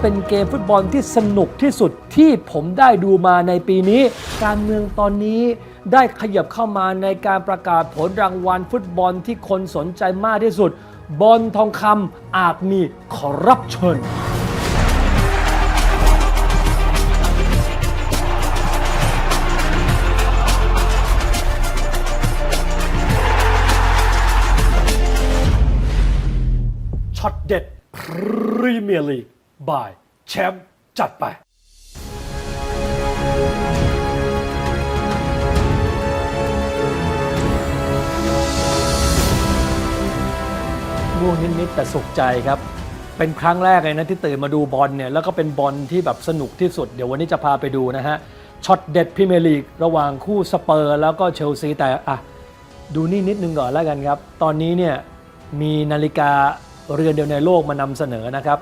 เป็นเกมฟุตบอลที่สนุกที่สุดที่ผมได้ดูมาในปีนี้ การเมืองตอนนี้ได้ขยับเข้ามาในการประกาศผลรางวัลฟุตบอลที่คนสนใจมากที่สุด บอลทองคำอาจมีคอร์รัปชันช็อตเด็ดพรีเมียร์ลีก บายแชมป์จัดไป ง่วงนิดๆแต่สุขใจครับ เป็นครั้งแรกเลยนะที่ตื่นมาดูบอลเนี่ย แล้วก็เป็นบอลที่แบบสนุกที่สุด เดี๋ยววันนี้จะพาไปดูนะฮะ ช็อตเด็ดพรีเมียร์ลีก ระหว่างคู่สเปอร์แล้วก็เชลซีแต่อะ ดูนี่นิดนึงก่อนแล้วกันครับ ตอนนี้เนี่ยมีนาฬิกาเรือนเดียวในโลกมานำเสนอนะครับ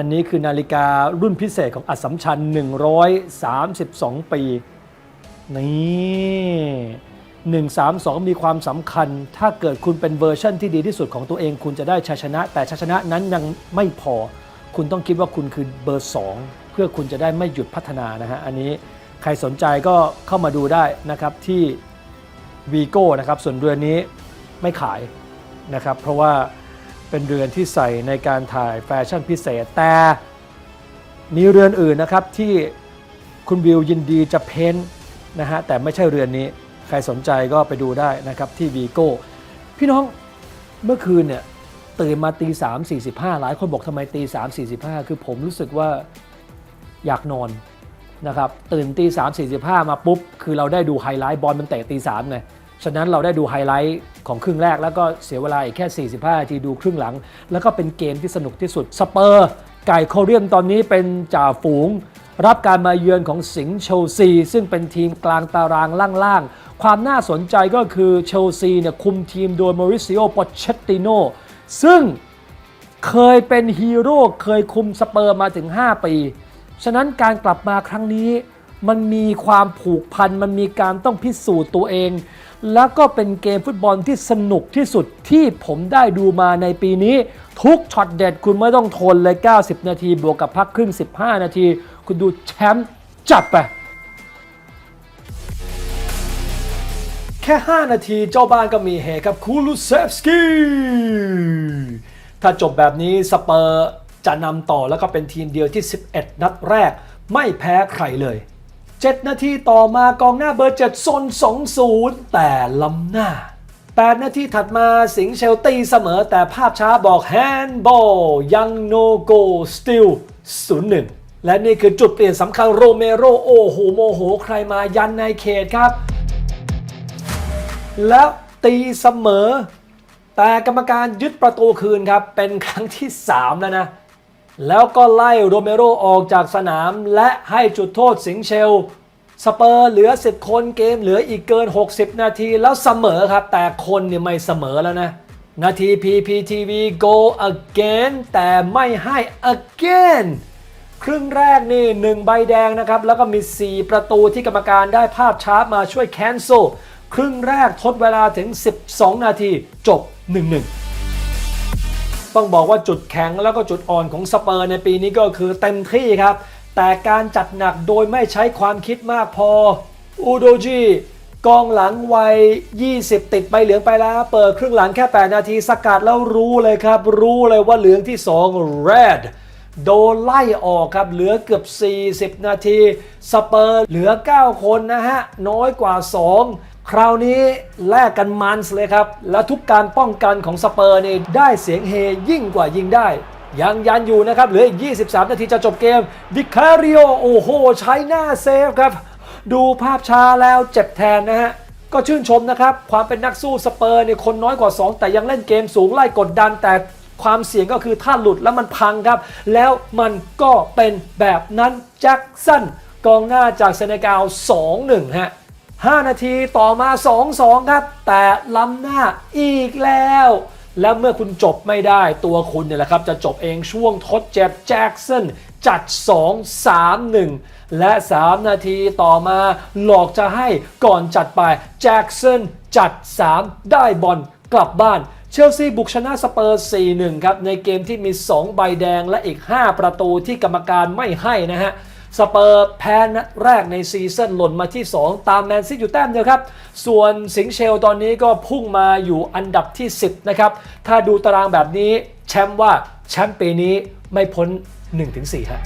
อันนี้คือนาฬิการุ่นพิเศษของอัศมชัญ 132 ปี นี่132 มีความสำคัญ ถ้าเกิดคุณเป็นเวอร์ชั่นที่ดีที่สุดของตัวเอง คุณจะได้ชัยชนะ แต่ชัยชนะนั้นยังไม่พอ คุณต้องคิดว่าคุณคือเบอร์ 2 เพื่อคุณจะได้ไม่หยุดพัฒนานะฮะ อันนี้ใครสนใจก็เข้ามาดูได้นะครับที่วีโก้นะครับ ส่วนเรือนนี้ไม่ขายนะครับ เพราะว่า เป็นเรือนที่ใส่ในการถ่ายแฟชั่นพิเศษ แต่มีเรือนอื่นนะครับที่คุณวิวยินดีจะเพ้นนะฮะแต่ไม่ใช่เรือนนี้ ใครสนใจก็ไปดูได้นะครับที่วีโก้พี่น้องเมื่อคืนเนี่ยตื่นมาตีสามสี่สิบห้าหลายคนบอกทำไมตีสามสี่สิบห้าคือผมรู้สึกว่าอยากนอนนะครับตื่นตีสามสี่สิบห้ามาปุ๊บ คือเราได้ดูไฮไลท์บอลมันเตะตีสามไง ฉะนั้นเราได้ดูไฮไลท์ของครึ่งแรกแล้วก็เสียเวลาอีกแค่ 45 นาทีดูครึ่งหลัง แล้วก็เป็นเกมที่สนุกที่สุดสเปอร์ไก่โคเรียมตอนนี้เป็นจ่าฝูง รับการมาเยือนของสิงห์เชลซี ซึ่งเป็นทีมกลางตารางล่างๆ ความน่าสนใจก็คือเชลซีเนี่ยคุมทีมโดยมาริซิโอปอเชตติโนซึ่งเคยเป็นฮีโร่เคยคุมสเปอร์มาถึง 5 ปี ฉะนั้นการกลับมาครั้งนี้ มันมีความผูกพัน มันมีการต้องพิสูจน์ตัวเอง แล้วก็เป็นเกมฟุตบอลที่สนุกที่สุดที่ผมได้ดูมาในปีนี้ ทุกช็อตเด็ดคุณไม่ต้องทนเลย 90 นาที บวกกับพักครึ่ง 15 นาที คุณดูแชมป์จัดไป แค่ 5 นาทีเจ้าบ้านก็มีเฮครับคูลูเซฟสกี้ถ้าจบแบบนี้สเปอร์จะนำต่อแล้วก็เป็นทีมเดียวที่ 11 นัดแรก ไม่แพ้ใครเลย 7 นาทีต่อมากองหน้าเบอร์7ซน 2-0 แต่ล้ำหน้า 8 นาทีถัดมาสิงเชลตีเสมอแต่ภาพช้าบอกแฮนด์บอลยังโนโกสติล0-1 และนี่คือจุดเปลี่ยนสำคัญโรเมโรโอโหโมโหใครมายันในเขตครับ แล้วตีเสมอ แต่กรรมการยึดประตูคืนครับ เป็นครั้งที่ 3 แล้วนะ แล้วก็ไล่โรเมโรออกจากสนาม และให้จุดโทษสิงเชล สเปอร์เหลือ 10 คนเกมเหลืออีกเกิน 60 นาที แล้วเสมอครับ แต่คนเนี่ยไม่เสมอแล้วนะ นาที PPTV go again แต่ไม่ให้ again ครึ่งแรกนี่หนึ่งใบแดงนะครับ แล้วก็มี 4 ประตูที่กรรมการได้ภาพชาร์ปมาช่วยแคนเซลครึ่งแรกทดเวลาถึง 12 นาที จบ 1-1 ต้องบอกว่าจุดแข็งแล้วก็จุดอ่อนของสเปอร์ในปีนี้ก็คือเต็มที่ครับ แต่การจัดหนักโดยไม่ใช้ความคิดมากพออูโดจิกองหลังวัย 20 ติดใบเหลืองไปแล้ว เปิดครึ่งหลังแค่ 8 นาทีสกัดแล้วรู้เลยครับ รู้เลยว่าเหลืองที่ 2 red โดนไล่ออกครับ เหลือเกือบ 40 นาที สเปอร์เหลือ 9 คนนะฮะ น้อยกว่า 2 คราวนี้แลกกันมันส์เลยครับ และทุกการป้องกันของสเปอร์นี่ได้เสียงเฮยิ่งกว่ายิงได้ ยังยันอยู่นะครับเหลืออีก 23 นาทีจะจบเกมดิคาริโอโอ้โห ใช้หน้าเซฟครับ ดูภาพช้าแล้วเจ็บแทนนะฮะก็ชื่นชมนะครับ ความเป็นนักสู้สเปอร์เนี่ยคนน้อยกว่า 2 แต่ยังเล่นเกมสูงไล่กดดัน แต่ความเสี่ยงก็คือถ้าหลุดแล้วมันพังครับ แล้วมันก็เป็นแบบนั้นแจ็คสันกองหน้าจากเซเนกัล2-1 ฮะ 5 นาทีต่อมา 2-2 ครับ แต่ล้ำหน้าอีกแล้ว แล้วเมื่อคุณจบไม่ได้ตัวคุณเนี่ยแหละครับ จะจบเองช่วงทดเจ็บแจ็คสันจัด 2 3 1 และ 3 นาทีต่อมาหลอกจะให้ก่อนจัดไปแจ็คสันจัด 3 ได้บอลกลับบ้านเชลซีบุกชนะสเปอร์ 4-1 ครับ ในเกมที่มี 2 ใบแดงและอีก 5 ประตูที่กรรมการไม่ให้นะฮะ สเปอร์แพ้นัดแรกในซีซั่นหล่นมาที่ 2 ตามแมนซีอยู่แต้มเดียวครับ ส่วนสิงเชลตอนนี้ก็พุ่งมาอยู่อันดับที่ 10 นะครับ ถ้าดูตารางแบบนี้แชมป์ว่าแชมป์ปีนี้ไม่พ้น 1-4ฮะ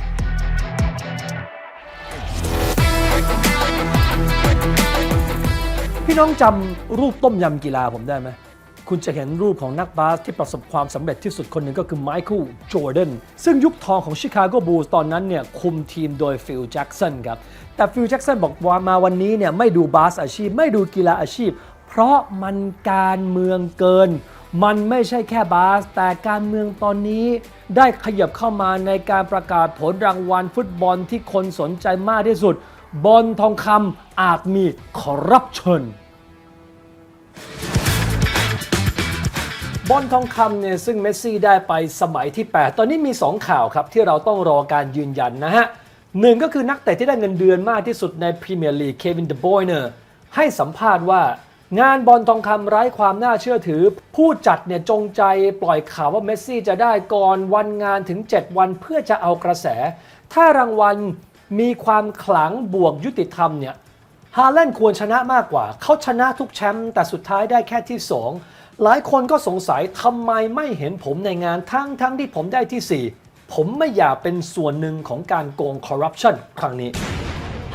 พี่น้องจำรูปต้มยำกีฬาผมได้ไหม คุณจะเห็นรูปของนักบาสที่ประสบความสำเร็จที่สุดคนหนึ่งก็คือไมเคิลจอร์แดนซึ่งยุคทองของชิคาโกบูลส์ตอนนั้นเนี่ยคุมทีมโดยฟิลแจ็กสันครับ แต่ฟิลแจ็กสันบอกว่ามาวันนี้เนี่ยไม่ดูบาสอาชีพ ไม่ดูกีฬาอาชีพ เพราะมันการเมืองเกิน มันไม่ใช่แค่บาส แต่การเมืองตอนนี้ได้ขยับเข้ามาในการประกาศผลรางวัลฟุตบอลที่คนสนใจมากที่สุด บอลทองคำอาจมีคอร์รัปชัน บอลทองคำเนี่ยซึ่งเมสซี่ได้ไปสมัยที่ 8 ตอนนี้มี 2 ข่าวครับ ที่เราต้องรอการยืนยันนะฮะหนึ่งก็คือนักเตะที่ได้เงินเดือนมากที่สุดในพรีเมียร์ลีกเควินเดบอยเนอร์ให้สัมภาษณ์ว่างานบอลทองคำไร้ความน่าเชื่อถือ ผู้จัดเนี่ยจงใจปล่อยข่าวว่าเมสซี่จะได้ก่อนวันงานถึง 7 วันเพื่อจะเอากระแส ถ้ารางวัลมีความขลังบวกยุติธรรมเนี่ยฮาแลนด์ควรชนะมากกว่า เขาชนะทุกแชมป์แต่สุดท้ายได้แค่ที่ 2 หลายคนก็สงสัยทำไมไม่เห็นผมในงานทั้งทั้งที่ผมได้ที่ 4 ผมไม่อยากเป็นส่วนหนึ่งของการโกงคอร์รัปชันครั้งนี้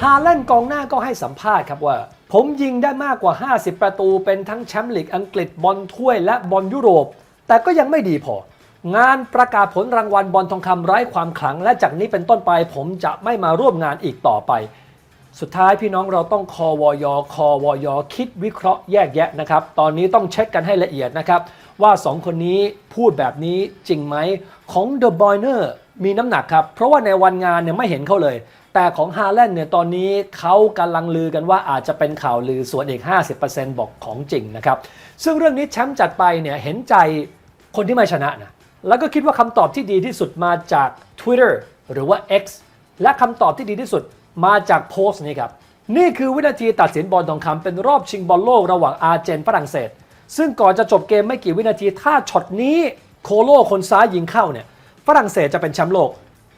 ฮาแลนด์กองหน้าก็ให้สัมภาษณ์ครับว่า ผมยิงได้มากกว่า 50 ประตูเป็นทั้งแชมป์ลีกอังกฤษบอลถ้วยและบอลยุโรป แต่ก็ยังไม่ดีพอ งานประกาศผลรางวัลบอลทองคำไร้ความขลัง และจากนี้เป็นต้นไปผมจะไม่มาร่วมงานอีกต่อไป สุดท้ายพี่น้องเราต้องคอวอยคอวอยคิดวิเคราะห์แยกแยะนะครับ ตอนนี้ต้องเช็คกันให้ละเอียดนะครับ ว่า 2 คนนี้พูดแบบนี้จริงไหมของเดอะบอยเนอร์มีน้ำหนักครับ เพราะว่าในวันงานเนี่ยไม่เห็นเขาเลย แต่ของฮาแลนด์เนี่ยตอนนี้เขากำลังลือกันว่าอาจจะเป็นข่าวลือส่วนอีก 50%บอกของจริงนะครับ ซึ่งเรื่องนี้แชมป์จัดไปเนี่ยเห็นใจคนที่ไม่ชนะนะแล้วก็คิดว่าคำตอบที่ดีที่สุดมาจาก Twitter หรือว่า X และคำตอบที่ดีที่สุด มาจากโพสต์นี้ครับ นี่คือวินาทีตัดสินบอลทองคำเป็นรอบชิงบอลโลกระหว่างอาร์เจนฝรั่งเศส ซึ่งก่อนจะจบเกมไม่กี่วินาทีถ้าช็อตนี้โคโลคนซ้ายยิงเข้าเนี่ยฝรั่งเศสจะเป็นแชมป์โลก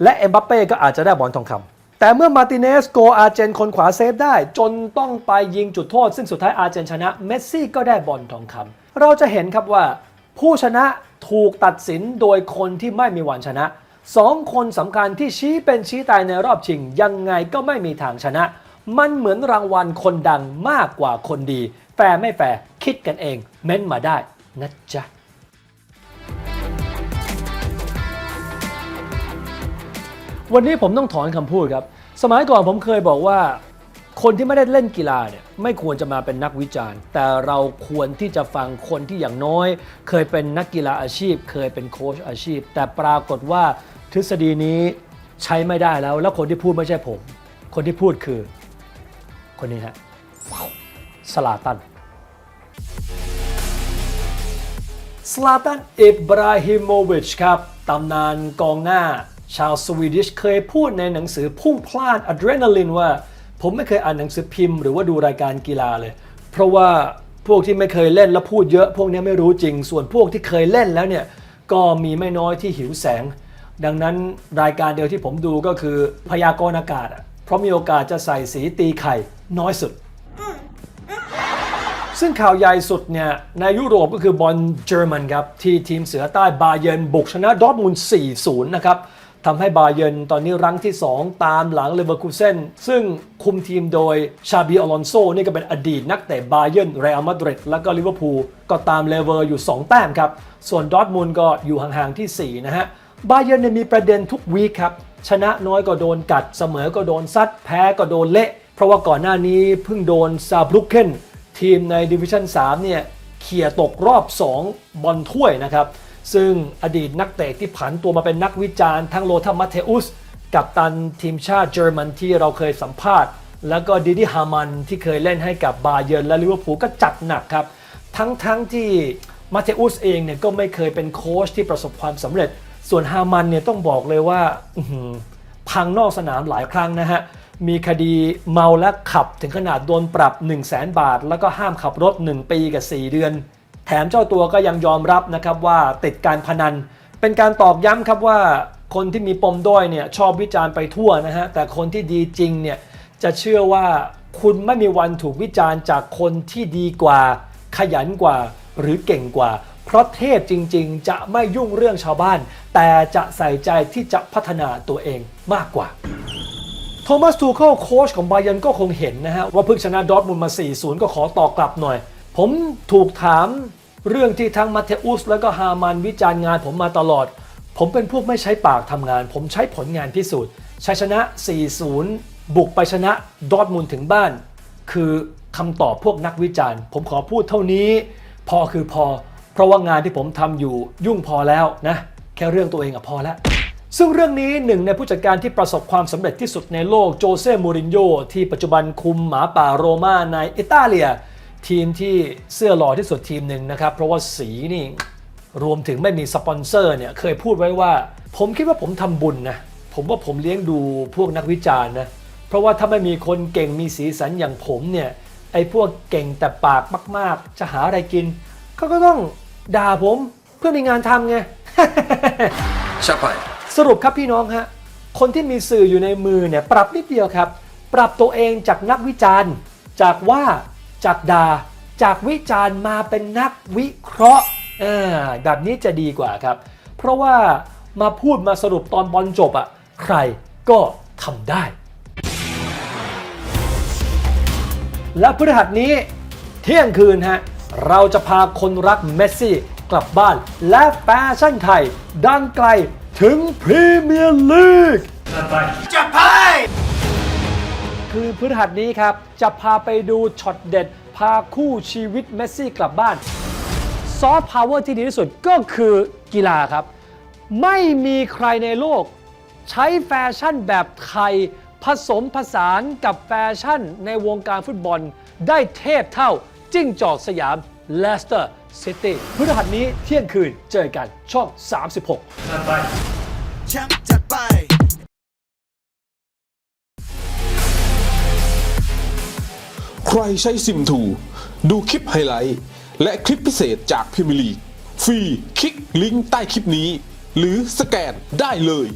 และเอ็มบัปเป้ก็อาจจะได้บอลทองคำแต่เมื่อมาร์ติเนสโกอาร์เจนคนขวาเซฟได้ จนต้องไปยิงจุดโทษ ซึ่งสุดท้ายอาร์เจนชนะเมสซี่ก็ได้บอลทองคำเราจะเห็นครับว่าผู้ชนะถูกตัดสินโดยคนที่ไม่มีวันชนะ สองคนสำคัญที่ชี้เป็นชี้ตายในรอบชิง ยังไงก็ไม่มีทางชนะ มันเหมือนรางวัลคนดังมากกว่าคนดี แฟร์ไม่แฟร์คิดกันเอง เม้นมาได้นะจ๊ะวันนี้ผมต้องถอนคำพูดครับ สมัยก่อนผมเคยบอกว่า คนที่ไม่ได้เล่นกีฬาเนี่ยไม่ควรจะมาเป็นนักวิจารณ์ แต่เราควรที่จะฟังคนที่อย่างน้อย เคยเป็นนักกีฬาอาชีพ เคยเป็นโค้ชอาชีพ แต่ปรากฏว่า ทฤษฎีนี้ใช้ไม่ได้แล้ว แล้วคนที่พูดไม่ใช่ผม คนที่พูดคือ คนนี้ฮะสลาตันสลาตันอิบราฮิโมวิชครับตำนานกองหน้า ชาวสวีดิชเคยพูดในหนังสือพุ่งพลานอะดรีนาลินว่า ผมไม่เคยอ่านหนังสือพิมพ์ หรือว่าดูรายการกีฬาเลย เพราะว่าพวกที่ไม่เคยเล่นแล้วพูดเยอะ พวกนี้ไม่รู้จริง ส่วนพวกที่เคยเล่นแล้วเนี่ยก็มีไม่น้อยที่หิวแสง ดังนั้นรายการเดียวที่ผมดูก็คือพยากรณ์อากาศอะเพราะมีโอกาสจะใส่สีตีไข่น้อยสุด ซึ่งข่าวใหญ่สุดเนี่ยในยุโรปก็คือบอลเยอรมันครับ ที่ทีมเสือใต้บาเยิร์นบุกชนะดอร์ทมุนด์4-0 นะครับทำให้บาเยิร์นตอนนี้รั้งที่ 2 ตามหลังเลเวอร์คูเซนซึ่งคุมทีมโดยชาบีอลอนโซนี่ก็เป็นอดีตนักเตะบาเยิร์นเรอัลมาดริดแล้วก็ลิเวอร์พูลก็ตามเลเวอร์อยู่ 2 แต้มครับ ส่วนดอร์ทมุนด์ก็อยู่ห่างๆที่ 4 นะฮะ บาเยิร์นเนี่ยมีประเด็นทุกวีคครับ ชนะน้อยก็โดนกัด เสมอก็โดนซัด แพ้ก็โดนเละ เพราะว่าก่อนหน้านี้เพิ่งโดนซาบรุกเกนทีมในดิวิชั่น3เนี่ยเขี่ยตกรอบ 2 บอลถ้วยนะครับ ซึ่งอดีตนักเตะที่ผันตัวมาเป็นนักวิจารณ์ทั้งโลธามัตเทอุส กับตันทีมชาติเยอรมันที่เราเคยสัมภาษณ์ แล้วก็ดิดิฮามันที่เคยเล่นให้กับบาเยิร์นและลิเวอร์พูลก็จัดหนักครับ ทั้งทั้งที่มาเทอุสเองเนี่ยก็ไม่เคยเป็นโค้ชที่ประสบความสำเร็จ ส่วนฮามันเนี่ยต้องบอกเลยว่าพังนอกสนามหลายครั้งนะฮะ มีคดีเมาและขับถึงขนาดโดนปรับ 1 0 0 0 0แบาท แล้วก็ห้ามขับรถ 1 ปีกับ 4 เดือนแแถมเจ้าตัวก็ยังยอมรับนะครับว่าติดการพนัน เป็นการตอกย้ำครับว่าคนที่มีปมด้อยเนี่ยชอบวิจารณ์ไปทั่วนะฮะ แต่คนที่ดีจริงเนี่ยจะเชื่อว่าคุณไม่มีวันถูกวิจารณ์จากคนที่ดีกว่า ขยันกว่า หรือเก่งกว่า เพราะเทพจริง ๆ จะไม่ยุ่งเรื่องชาวบ้าน แต่จะใส่ใจที่จะพัฒนาตัวเองมากกว่าโทมัสทูเคิลโค้ชของบายันก็คงเห็นนะฮะ ว่าเพิ่งชนะดอทมุนมา 4-0 ก็ขอตอกลับหน่อย ผมถูกถามเรื่องที่ทั้งมาเทอุสและก็ฮามันวิจารณ์งานผมมาตลอด ผมเป็นพวกไม่ใช้ปากทำงาน ผมใช้ผลงานพิสูจน์ชัยชนะ 4-0 บุกไปชนะดอทมุนด์ถึงบ้าน คือคำตอบพวกนักวิจารณ์ ผมขอพูดเท่านี้ พอคือพอ เพราะว่างานที่ผมทำอยู่ยุ่งพอแล้วนะแค่เรื่องตัวเองอะพอแล้วซึ่งเรื่องนี้หนึ่งในผู้จัดการที่ประสบความสำเร็จที่สุดในโลกโจเซ่มูรินโญ่ที่ปัจจุบันคุมหมาป่าโรม่าในอิตาเลีย ทีมที่เสื้อหล่อที่สุดทีมหนึ่งนะครับ เพราะว่าสีนี่รวมถึงไม่มีสปอนเซอร์เนี่ยเคยพูดไว้ว่า ผมคิดว่าผมทำบุญนะ ผมว่าผมเลี้ยงดูพวกนักวิจารณ์นะ เพราะว่าถ้าไม่มีคนเก่งมีสีสันอย่างผมเนี่ยไอ้พวกเก่งแต่ปากมาก ๆ จะหาอะไรกิน เขาก็ต้องด่าผมเพื่อมีงานทำไง Chapai. สรุปครับพี่น้องฮะ คนที่มีสื่ออยู่ในมือเนี่ยปรับนิดเดียวครับ ปรับตัวเองจากนักวิจารณ์ จากว่าจากดา่าจากวิจารณ์มาเป็นนักวิเคราะห์อ่าแบบนี้จะดีกว่าครับ เพราะว่ามาพูดมาสรุปตอนบอลจบอะใครก็ทำได้ และพฤหัสนี้เที่ยงคืนฮะ เราจะพาคนรักเมสซี่กลับบ้าน และแฟชั่นไทย ดังไกลถึงพรีเมียร์ลีก Chapai! คือพฤหัสนี้ครับ จะพาไปดูช็อตเด็ด พาคู่ชีวิตเมสซี่กลับบ้าน ซอฟต์พาวเวอร์ที่ดีที่สุดก็คือกีฬาครับ ไม่มีใครในโลก ใช้แฟชั่นแบบไทย ผสมผสานกับแฟชั่นในวงการฟุตบอลได้เทพเท่า จิ้งจอกสยามเลสเตอร์ซิตี้พฤหัสนี้เที่ยงคืนเจอกันช่อง 36 Chap Chapai. ใครใช้ซิมทู ดูคลิปไฮไลท์ และคลิปพิเศษจากพิมลีฟรีคลิกลิงก์ใต้คลิปนี้ หรือสแกนได้เลย